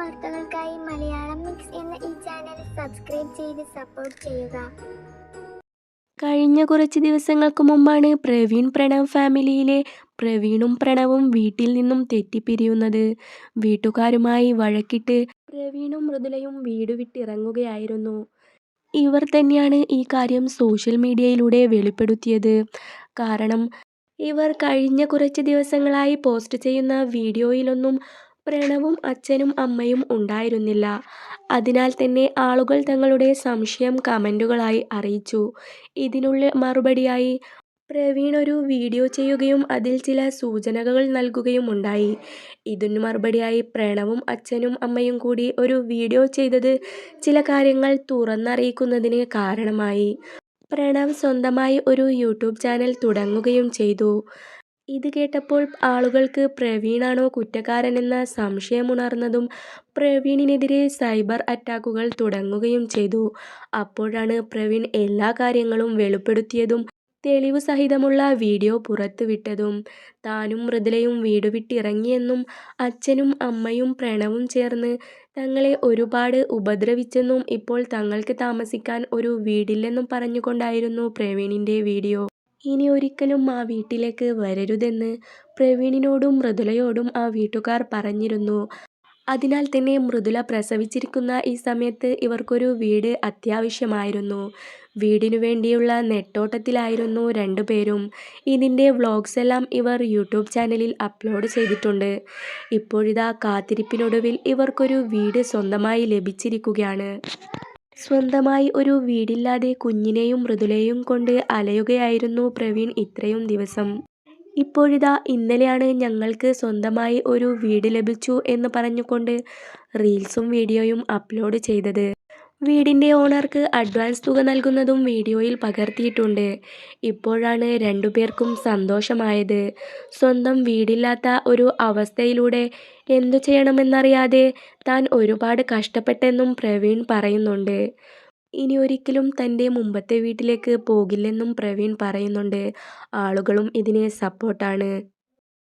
വാർത്തകൾക്കായി മലയാളം മിക്സ് എന്ന ഈ ചാനൽ സബ്സ്ക്രൈബ് ചെയ്ത് സപ്പോർട്ട് ചെയ്യുക. കഴിഞ്ഞ കുറച്ച് ദിവസങ്ങൾക്ക് മുമ്പാണ് പ്രവീൺ പ്രണവ് ഫാമിലിയിലെ പ്രവീണും പ്രണവും വീട്ടിൽ നിന്നും തെറ്റിപ്പിരിയുന്നത്. വീട്ടുകാരുമായി വഴക്കിട്ട് പ്രവീണും മൃദുലയും വീട് വിട്ടിറങ്ങുകയായിരുന്നു. ഇവർ തന്നെയാണ് ഈ കാര്യം സോഷ്യൽ മീഡിയയിലൂടെ വെളിപ്പെടുത്തിയത്. കാരണം ഇവർ കഴിഞ്ഞ കുറച്ച് ദിവസങ്ങളായി പോസ്റ്റ് ചെയ്യുന്ന വീഡിയോയിലൊന്നും പ്രണവും അച്ഛനും അമ്മയും ഉണ്ടായിരുന്നില്ല. അതിനാൽ തന്നെ ആളുകൾ തങ്ങളുടെ സംശയം കമന്റുകളായി അറിയിച്ചു. ഇതിനുള്ള മറുപടിയായി പ്രവീൺ ഒരു വീഡിയോ ചെയ്യുകയും അതിൽ ചില സൂചനകൾ നൽകുകയും ഉണ്ടായി. ഇതിനു മറുപടിയായി പ്രണവും അച്ഛനും അമ്മയും കൂടി ഒരു വീഡിയോ ചെയ്തത് ചില കാര്യങ്ങൾ തുറന്നറിയിക്കുന്നതിന് കാരണമായി. പ്രണവ് സ്വന്തമായി ഒരു യൂട്യൂബ് ചാനൽ തുടങ്ങുകയും ചെയ്തു. ഇത് കേട്ടപ്പോൾ ആളുകൾക്ക് പ്രവീണാണോ കുറ്റക്കാരനെന്ന സംശയമുണർന്നതും പ്രവീണിനെതിരെ സൈബർ അറ്റാക്കുകൾ തുടങ്ങുകയും ചെയ്തു. അപ്പോഴാണ് പ്രവീൺ എല്ലാ കാര്യങ്ങളും വെളിപ്പെടുത്തിയതും തെളിവ് സഹിതമുള്ള വീഡിയോ പുറത്തുവിട്ടതും. താനും മൃദുലയും വീട് വിട്ടിറങ്ങിയെന്നും അച്ഛനും അമ്മയും പ്രണവും ചേർന്ന് തങ്ങളെ ഒരുപാട് ഉപദ്രവിച്ചെന്നും ഇപ്പോൾ തങ്ങൾക്ക് താമസിക്കാൻ ഒരു വീടില്ലെന്നും പറഞ്ഞുകൊണ്ടായിരുന്നു പ്രവീണിന്റെ വീഡിയോ. ഇനി ഒരിക്കലും ആ വീട്ടിലേക്ക് വരരുതെന്ന് പ്രവീണിനോടും മൃദുലയോടും ആ വീട്ടുകാർ പറഞ്ഞിരുന്നു. അതിനാൽ തന്നെ മൃദുല പ്രസവിച്ചിരിക്കുന്ന ഈ സമയത്ത് ഇവർക്കൊരു വീട് അത്യാവശ്യമായിരുന്നു. വീടിനു വേണ്ടിയുള്ള നെട്ടോട്ടത്തിലായിരുന്നു രണ്ടുപേരും ഇതിന്റെ വ്ളോഗ്സ് എല്ലാം ഇവർ യൂട്യൂബ് ചാനലിൽ അപ്ലോഡ് ചെയ്തിട്ടുണ്ട്. ഇപ്പോഴിതാ കാത്തിരിപ്പിനൊടുവിൽ ഇവർക്കൊരു വീട് സ്വന്തമായി ലഭിച്ചിരിക്കുകയാണ്. സ്വന്തമായി ഒരു വീടില്ലാതെ കുഞ്ഞിനെയും മൃദുലയും കൊണ്ട് അലയുകയായിരുന്നു പ്രവീൺ ഇത്രയും ദിവസം. ഇപ്പോഴിതാ ഇന്നലെയാണ് ഞങ്ങൾക്ക് സ്വന്തമായി ഒരു വീട് ലഭിച്ചു എന്ന് പറഞ്ഞുകൊണ്ട് റീൽസും വീഡിയോയും അപ്ലോഡ് ചെയ്തത്. വീടിന്റെ ഓണർക്ക് അഡ്വാൻസ് തുക നൽകുന്നതും വീഡിയോയിൽ പകർത്തിയിട്ടുണ്ട്. ഇപ്പോഴാണ് രണ്ടുപേർക്കും സന്തോഷമായത്. സ്വന്തം വീടില്ലാത്ത ഒരു അവസ്ഥയിലൂടെ എന്തു ചെയ്യണമെന്നറിയാതെ താൻ ഒരുപാട് കഷ്ടപ്പെട്ടെന്നും പ്രവീൺ പറയുന്നുണ്ട്. ഇനി ഒരിക്കലും തന്റെ മുമ്പത്തെ വീട്ടിലേക്ക് പോകില്ലെന്നും പ്രവീൺ പറയുന്നുണ്ട്. ആളുകളും ഇതിന് സപ്പോർട്ടാണ്.